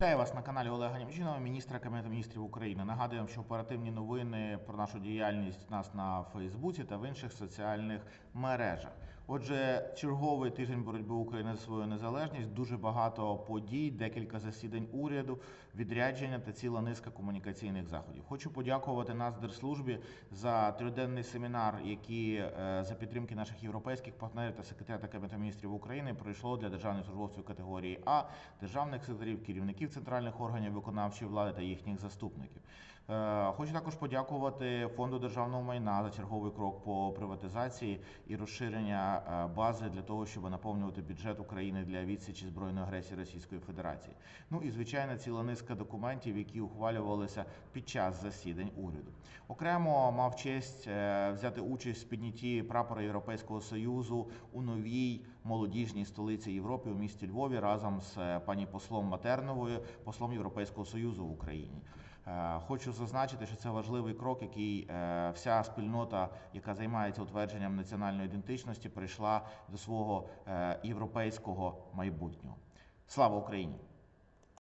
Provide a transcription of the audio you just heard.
Вітаю вас на каналі Олега Німчинова, міністра Кабінету міністрів України. Нагадуємо, що оперативні новини про нашу діяльність у нас на Фейсбуці та в інших соціальних мережах. Отже, черговий тиждень боротьби України за свою незалежність, дуже багато подій, декілька засідань уряду, відрядження та ціла низка комунікаційних заходів. Хочу подякувати Нацдержслужбі за триденний семінар, який е, за підтримки наших європейських партнерів та секретаря Кабінету міністрів України пройшло для державних службовців категорії А, державних секторів, керівників центральних органів виконавчої влади та їхніх заступників. Е, Хочу також подякувати фонду державного майна за черговий крок по приватизації і розширення е, бази для того, щоб наповнювати бюджет України для відсічі збройної агресії Російської Федерації. Ну і звичайно, ціла низка документів, які ухвалювалися під час засідань уряду. Окремо мав честь е, взяти участь в піднятті прапора Європейського союзу у новій молодіжній столиці Європи у місті Львові разом з е, пані послом Матерновою, послом Європейського союзу в Україні. Хочу зазначити, що це важливий крок, який вся спільнота, яка займається утвердженням національної ідентичності, прийшла до свого е, європейського майбутнього. Слава Україні!